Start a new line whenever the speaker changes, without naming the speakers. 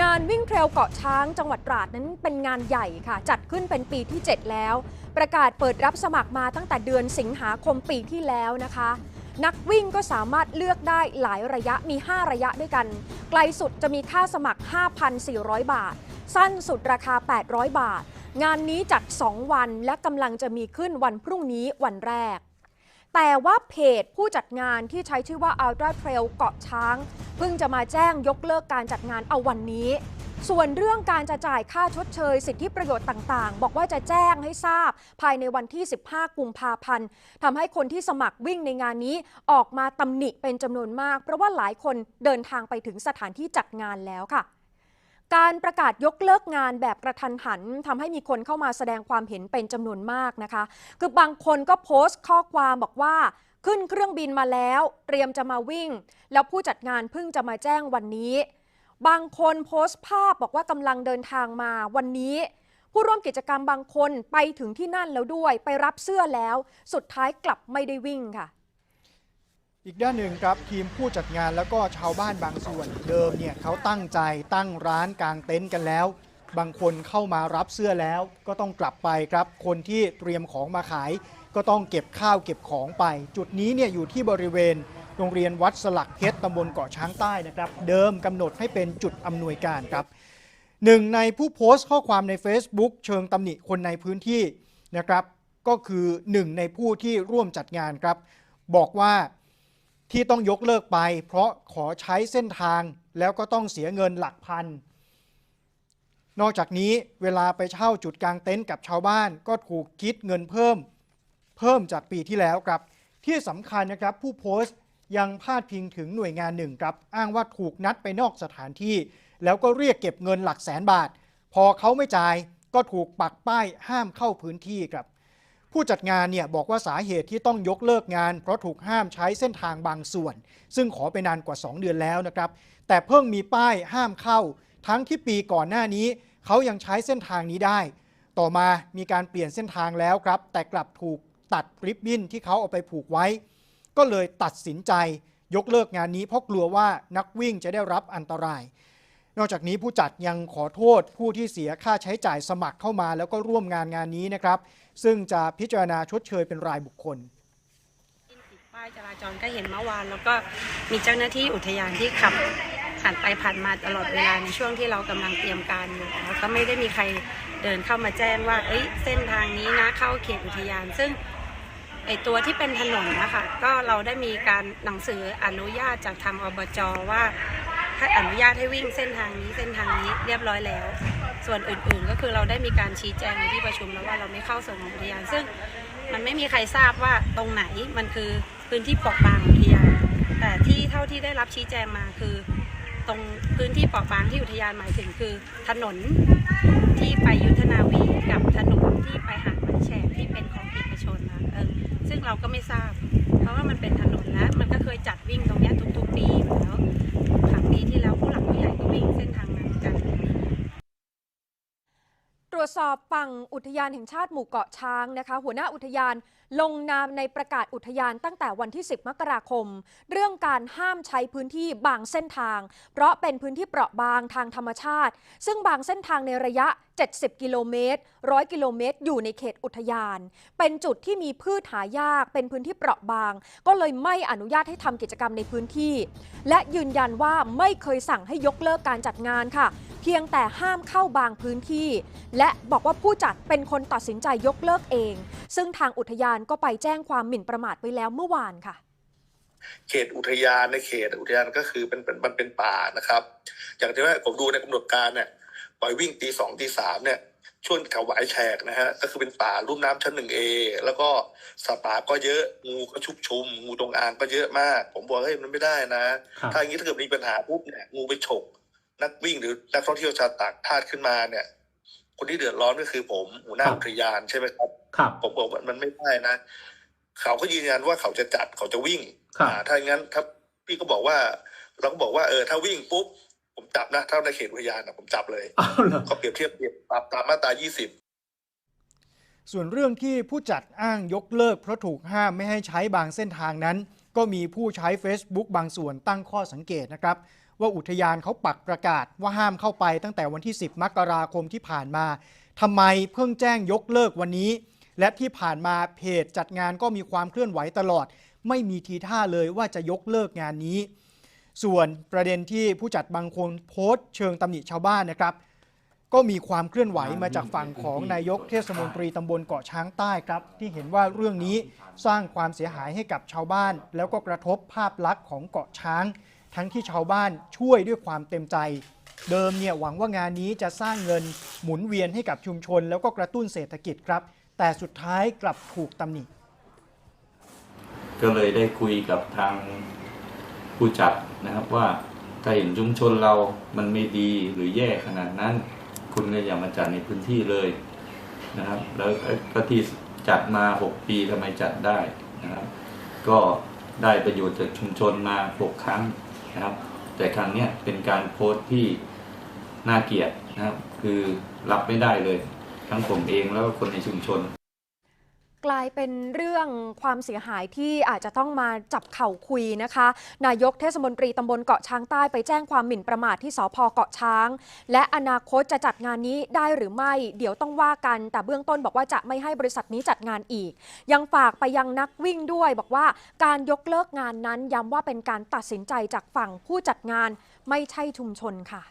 งานวิ่งเทรลเกาะช้างจังหวัดตราดนั้นเป็นงานใหญ่ค่ะ จัดขึ้นเป็นปีที่ 7 แล้ว ประกาศเปิดรับสมัครมาตั้งแต่เดือนสิงหาคมปีที่แล้วนะคะ นักวิ่งก็สามารถเลือกได้หลายระยะมี 5 ระยะด้วยกัน ไกลสุดจะมีค่าสมัคร 5,400 บาท สั้นสุดราคา 800 บาท งานนี้จัด 2 วันและกำลังจะมีขึ้นวันพรุ่งนี้วันแรก แต่ว่าเพจผู้จัดงานที่ใช้ชื่อว่า Ultra Trail เกาะช้าง เพิ่งจะมาแจ้งยกเลิกการจัดงานเอาวันนี้ ส่วนเรื่องการจะจ่ายค่าชดเชย สิทธิประโยชน์ต่างๆ บอกว่าจะแจ้งให้ทราบ ภายในวันที่ 15 กุมภาพันธ์ทำให้คนที่สมัครวิ่งในงานนี้ออกมาตำหนิเป็นจำนวนมาก เพราะว่าหลายคนเดินทางไปถึงสถานที่จัดงานแล้วค่ะ การประกาศยกเลิกงานแบบกระทันหันทำให้มีคนเข้ามาแสดงความเห็นเป็นจำนวนมากนะคะ คือบางคนก็โพสต์ข้อความบอกว่าขึ้นเครื่องบินมาแล้ว เตรียมจะมาวิ่ง แล้วผู้จัดงานเพิ่งจะมาแจ้งวันนี้ บางคนโพสต์ภาพบอกว่ากำลังเดินทางมาวันนี้ ผู้ร่วมกิจกรรมบางคนไปถึงที่นั่นแล้วด้วย ไปรับเสื้อแล้ว สุดท้ายกลับไม่ได้วิ่งค่ะ
อีกด้านหนึ่งครับทีมผู้จัดงานแล้วก็ชาวบ้านบางส่วนเดิมเนี่ยเขาตั้งใจตั้งร้านกางเต็นท์กันแล้ว บางคนเข้ามารับเสื้อแล้วก็ต้องกลับไปครับ คนที่เตรียมของมาขาย ก็ต้องเก็บข้าวเก็บของไป จุดนี้เนี่ยอยู่ที่บริเวณโรงเรียนวัดสลักเพชรตำบลเกาะช้างใต้นะครับ เดิมกำหนดให้เป็นจุดอำนวยการครับหนึ่งในผู้โพสต์ข้อความใน Facebook เชิงตำหนิคนในพื้นที่นะครับ ก็คือหนึ่งในผู้ที่ร่วมจัดงานครับ บอกว่า ที่ต้องยกเลิกไป เพราะขอใช้เส้นทางแล้วก็ต้องเสียเงินหลักพัน นอกจากนี้เวลาไปเช่าจุดกลางเต็นท์กับชาวบ้าน ก็ถูกคิดเงินเพิ่ม เพิ่มจากปีที่แล้วครับ ที่สำคัญนะครับผู้โพสต์ยังพาดพิงถึงหน่วยงานหนึ่งครับ อ้างว่าถูกนัดไปนอกสถานที่ แล้วก็เรียกเก็บเงินหลักแสนบาท พอเขาไม่จ่ายก็ถูกปักป้ายห้ามเข้าพื้นที่ครับ ผู้จัดงานเนี่ยบอกว่าสาเหตุที่ต้องยกเลิกงาน เพราะถูกห้ามใช้เส้นทางบางส่วน ซึ่งขอไปนานกว่า 2 เดือนแล้วนะครับ แต่เพิ่งมีป้ายห้ามเข้า ทั้งที่ปีก่อนหน้านี้ เขายังใช้เส้นทางนี้ได้ ต่อมามีการเปลี่ยนเส้นทางแล้วครับ แต่กลับถูกตัดริบบิ้นที่เขาเอาไปผูกไว้ ก็เลยตัดสินใจยกเลิกงานนี้เพราะกลัวว่านักวิ่งจะได้รับอันตราย นอกจากนี้ผู้จัดยังขอโทษผู้ที่เสียค่าใช้จ่ายสมัครเข้ามา แล้วก็ร่วมงานงานนี้นะครับ ซึ่งจะพิจารณาชดเชยเป็นรายบุคคล
ติดป้ายจราจรก็เห็นเมื่อวาน แล้วก็มีเจ้าหน้าที่อุทยานที่ขับผ่านไปผ่านมาตลอดเวลาในช่วงที่เรากำลังเตรียมการอยู่แล้วก็ไม่ได้มีใครเดินเข้ามาแจ้งว่า เอ้ยเส้นทางนี้นะเข้าเขตอุทยาน ซึ่งไอตัวที่เป็นถนนนะคะก็เราได้มีการหนังสืออนุญาตจากทางอบจว่าให้อนุญาตให้วิ่งเส้นทางนี้เส้นทางนี้เรียบร้อยแล้ว ส่วนอื่นๆ ก็คือเราได้มีการชี้แจงในที่ประชุมแล้วว่าเราไม่เข้าส่วนของอุทยาน ซึ่งมันไม่มีใครทราบว่าตรงไหนมันคือพื้นที่เปราะบางอุทยาน แต่ที่เท่าที่ได้รับชี้แจงมาคือตรงพื้นที่เปราะบางที่อุทยานหมายถึงคือ ถนนที่ไปยุทธนาวีกับถนนที่ไปหาดมันแฉกที่เป็นของเอกชนนะเออซึ่งเราก็ไม่ทราบ เพราะว่ามันเป็นถนนและมันก็เคยจัดวิ่งตรงนี้ทุกๆปีอยู่แล้วค่ะปีที่แล้วผู้หลักผู้ใหญ่ก็วิ่งเส้นทางนั้นกัน
ตร วจสอบฝั่งอุทยานแห่งชาติหมู่เกาะช้างนะคะ หัวหน้าอุทยานลงนามในประกาศอุทยานตั้งแต่วันที่ 10 มกราคม เรื่องการห้ามใช้พื้นที่บางเส้นทาง เพราะเป็นพื้นที่เปราะบางทางธรรมชาติ ซึ่งบางเส้นทางในระยะ 70 กิโลเมตร 100 กิโลเมตร อยู่ในเขตอุทยาน เป็นจุดที่มีพืชหายาก เป็นพื้นที่เปราะบาง ก็เลยไม่อนุญาตให้ทำกิจกรรมในพื้นที่ และยืนยันว่าไม่เคยสั่งให้ยกเลิกการจัดงานค่ะ เพียงแต่ห้ามเข้าบางพื้นที่ และบอกว่าผู้จัดเป็นคนตัดสินใจยกเลิกเอง ซึ่งทางอุทยานก็ไปแจ้งความหมิ่นประมาทไว้แล้วเมื่อวานค่ะ
เขตอุทยานในเขตอุทยานก็คือเป็นเป็นมันเป็นป่านะครับ อย่างที่ว่าผมดูในกำหนดการเนี่ยปล่อยวิ่งตีสองตีสามเนี่ยช่วงแถวหวายแฉกนะฮะก็คือเป็นป่าลุ่มน้ำชั้นหนึ่งเอแล้วก็สัตว์ป่าก็เยอะงูก็ชุกชุม งูจงอางก็เยอะมาก ผมบอกเฮ้ยมันไม่ได้นะ
ครับ
ถ้าอย่างนี้ถ้าเกิดมีปัญหาปุ๊บเนี่ยงูไปฉก นักวิ่งหรือนักท่องเที่ยวชาวต่างชาติขึ้นมาเนี่ย คนที่เดือดร้อนก็คือผมหัวหน้า
ครับ
อุทยานใช่ไหมครับ
ครับ
ผมบอกว่ามันไม่ได้นะ เขาก็ยืนยันว่าเขาจะจัดเขาจะวิ่ง
ครับ
อ่าถ้าอย่างนั้นถ้าพี่ก็บอกว่า เราก็บอกว่าเออถ้าวิ่งปุ๊บผมจับนะถ้าในเขตอุทยานนะผมจับเลย
อ้าวเหรอ
ก็เปรียบเทียบเปรียบปรับตามมาตรา 20
ส่วนเรื่องที่ผู้จัดอ้างยกเลิกเพราะถูกห้ามไม่ให้ใช้บางเส้นทางนั้น ก็มีผู้ใช้ Facebook บางส่วนตั้งข้อสังเกตนะครับ ว่าอุทยานเขาปักประกาศว่าห้ามเข้าไปตั้งแต่วันที่ 10 มกราคมที่ผ่านมาทำไมเพิ่งแจ้งยกเลิกวันนี้ และที่ผ่านมาเพจจัดงานก็มีความเคลื่อนไหวตลอด ไม่มีทีท่าเลยว่าจะยกเลิกงานนี้ ส่วนประเด็นที่ผู้จัดบางคนโพสต์เชิงตำหนิชาวบ้านนะครับ ก็มีความเคลื่อนไหวมาจากฝั่งของนายกเทศมนตรีตำบลเกาะช้างใต้ครับ ที่เห็นว่าเรื่องนี้สร้างความเสียหายให้กับชาวบ้าน แล้วก็กระทบภาพลักษณ์ของเกาะช้าง ทั้งที่ชาวบ้านช่วยด้วยความเต็มใจ เดิมเนี่ยหวังว่างานนี้จะสร้างเงินหมุนเวียนให้กับชุมชน แล้วก็กระตุ้นเศรษฐกิจครับ แต่สุดท้ายกลับถูกตำหนิ
ก็เลยได้คุยกับทางผู้จัดนะครับว่าถ้าเห็นชุมชนเรามันไม่ดีหรือแย่ขนาดนั้น คุณก็อย่ามาจัดในพื้นที่เลยนะครับ แล้วก็ที่จัดมา 6 ปีทำไมจัดได้นะครับ ก็ได้ประโยชน์จากชุมชนมา 6 ครั้ง นะครับ แต่ครั้งเนี้ยเป็นการโพสต์ที่น่าเกลียดนะครับ คือรับไม่ได้เลย ทั้งผมเองแล้วก็คนในชุมชน
กลายเป็นเรื่องความเสียหายที่อาจจะต้องมาจับเข่าคุยนะคะ นายกเทศมนตรีตำบลเกาะช้างใต้ไปแจ้งความหมิ่นประมาทที่สพเกาะช้าง และอนาคตจะจัดงานนี้ได้หรือไม่ เดี๋ยวต้องว่ากัน แต่เบื้องต้นบอกว่าจะไม่ให้บริษัทนี้จัดงานอีก ยังฝากไปยังนักวิ่งด้วย บอกว่าการยกเลิกงานนั้นย้ำว่าเป็นการตัดสินใจจากฝั่งผู้จัดงานไม่ใช่ชุมชนค่ะ